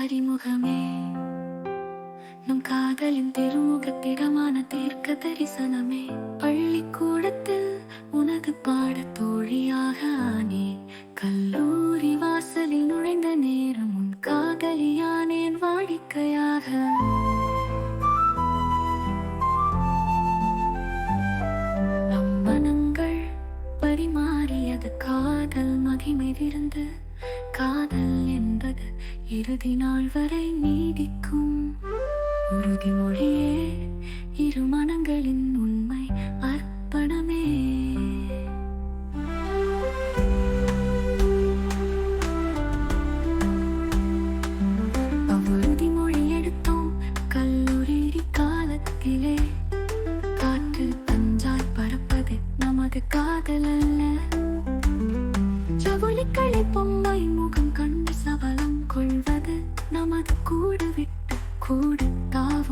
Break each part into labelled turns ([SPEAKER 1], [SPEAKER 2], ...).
[SPEAKER 1] அறிமுகமே. நம் காதலின் திருமுகத்திடமான தீர்க்க தரிசனமே பள்ளிக்கூடத்தில் உனது பாட தோழியாக ஆனே. கல்லூரி வாசலில் நுழைந்த நேரம் உன் காதலியானேன் வாடிக்கையாக. உறுதிமொழியே இரு மனங்களின் உண்மை அர்ப்பணமே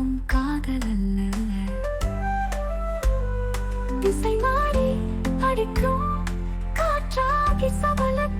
[SPEAKER 1] தாவும் காதல் அல்ல. திசை மாறி அடிக்கும் காற்றாகி சபலத்தின்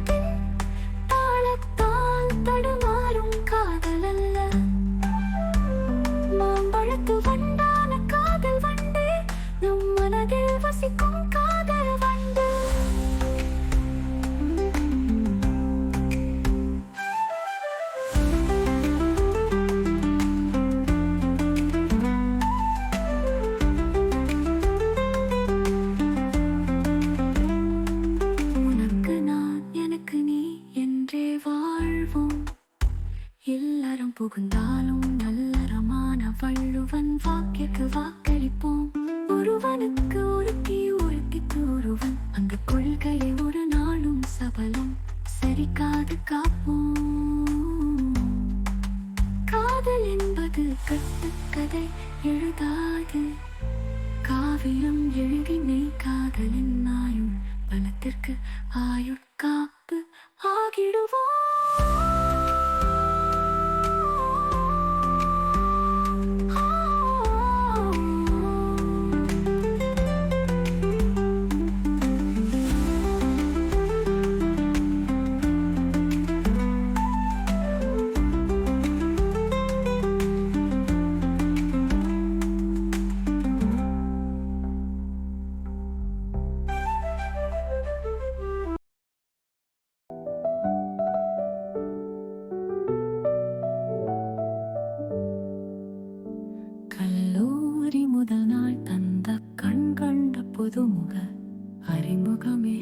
[SPEAKER 1] காவியம் எழுதி நீ காதலின் நாயும் பலத்திற்கு ஆயுட்காப்பு ஆகிடுவோம் அறிமுகமே.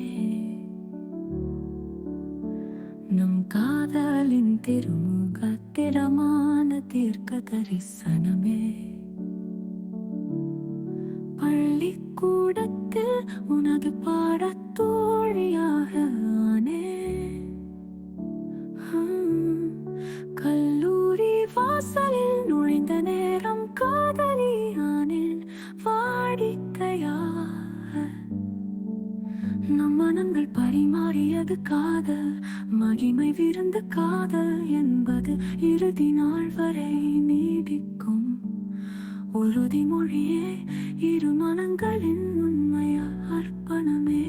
[SPEAKER 1] நம் காதலின் திருமுக திடமான தீர்க்க தரிசனமே. பள்ளிக்கூடத்தில் உனது பாடத் நம் பரிமாறியது காதல். மகிமை விருந்த காதல் என்பது இறுதி நாள் வரை நீடிக்கும். உறுதிமொழியே இரு மனங்களின் உண்மைய அர்ப்பணமே.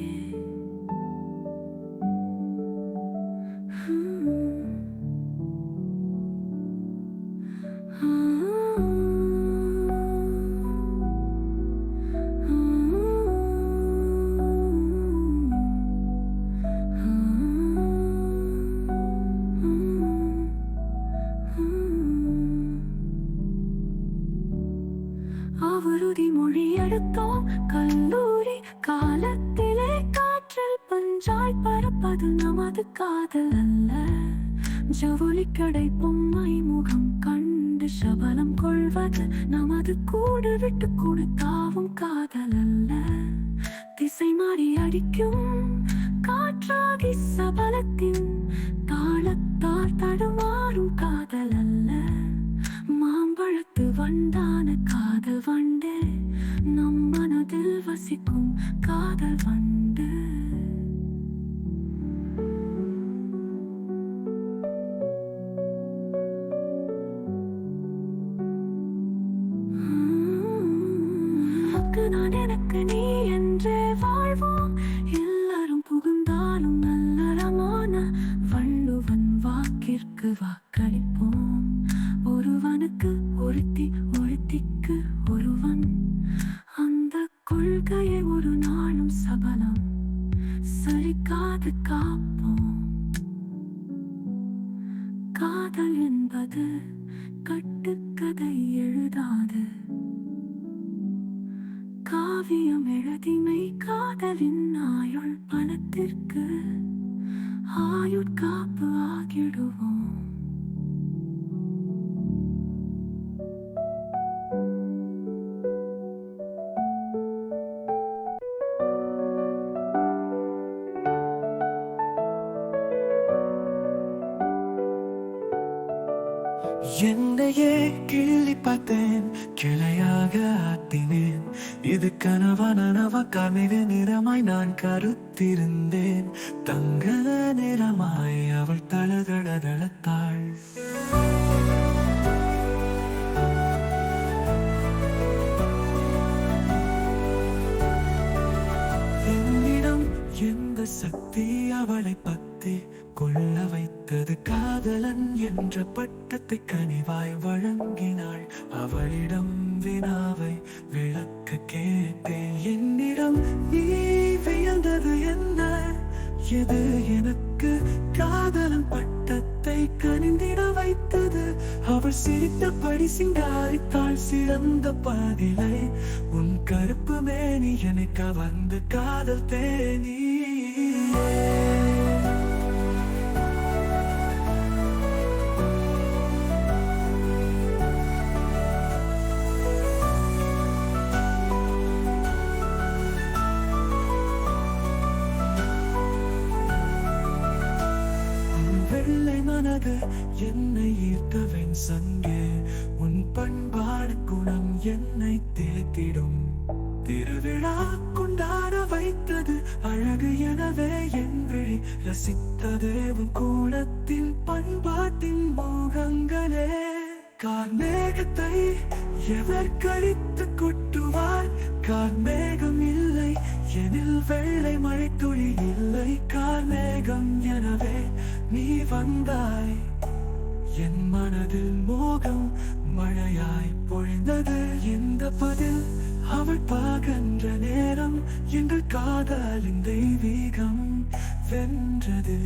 [SPEAKER 1] காதல் அல்ல ஜவுளி கடை பொம்மை முகம் கண்டு சபலம் கொள்வது. நமது கூடு விட்டு கொடுத்தாவும் காதல் அல்ல திசை மாறி அடிக்கும். காற்றாகி சபலத்தின் உனக்கு நான் எனக்கு நீ என்றே வாழ்வோம். எல்லாரும் புகுந்தாலும் நல்லறமான வள்ளுவன் வாக்கிற்கு வாக்களிப்போம். ஒருவனுக்கு ஒருத்தி ஒருத்திக்கு ஒருவன். அந்த கொள்கையை ஒரு நாளும் சபலம் சரிக்காது காப்போம். காதல் என்பது கட்டுக்கதை எழுதாது. காவியம் எழுதிமை காதலின் ஆயுள் பணத்திற்கு ஆயுட்காப்பு ஆகிடுவோம்.
[SPEAKER 2] என்னையே கிள்ளி பார்த்தேன் கிளையாக ஆட்டினேன். இது கனவா நனவ கவித நிறமாய் நான் கருத்திருந்தேன். தங்க நிறமாய் அவள் தளதள தளத்தாள். என்னிடம் எந்த சக்தி அவளை பத்தி கொள்ள வைத்த வைத்தது காதலன் என்ற பட்டத்தை கனிவாய் வழங்கினாள். அவளிடம் வினாவை விளக்க கேட்டேன். என்னிடம் நீ வியந்தது என்ன? எது எனக்கு? காதலன் பட்டத்தை கனிந்திட வைத்தது. அவள் சிரித்தபடி சிங்காரித்தாள் சிறந்த பதிலை. உன் கருப்பு மேனி எனக்கு வந்து காதல் தேனி. மனது என்னை ஈர்த்தவன் சங்கே. உன் பண்பாடு குணம் என்னை தேத்திடும். திருவிழா கொண்டாட வைத்தது அழகு எனவே என் விழி. ரசித்தது உன் கூடத்தின் பண்பாட்டின் மோகங்களே. கார்மேகத்தை எவர் கழித்து கொட்டுவார்? கார்மேகம் இல்லை இல்லை எனில் வெள்ளை மழை துளி இல்லை கார்மேகம் எனவே நீ வந்தாய். என் மனதில் மோகம் மழையாய் பொழிந்தது. இந்த பதில் அவள் பார்க்கின்ற நேரம் எங்கள் காதலின் தெய்வீகம் வென்றது.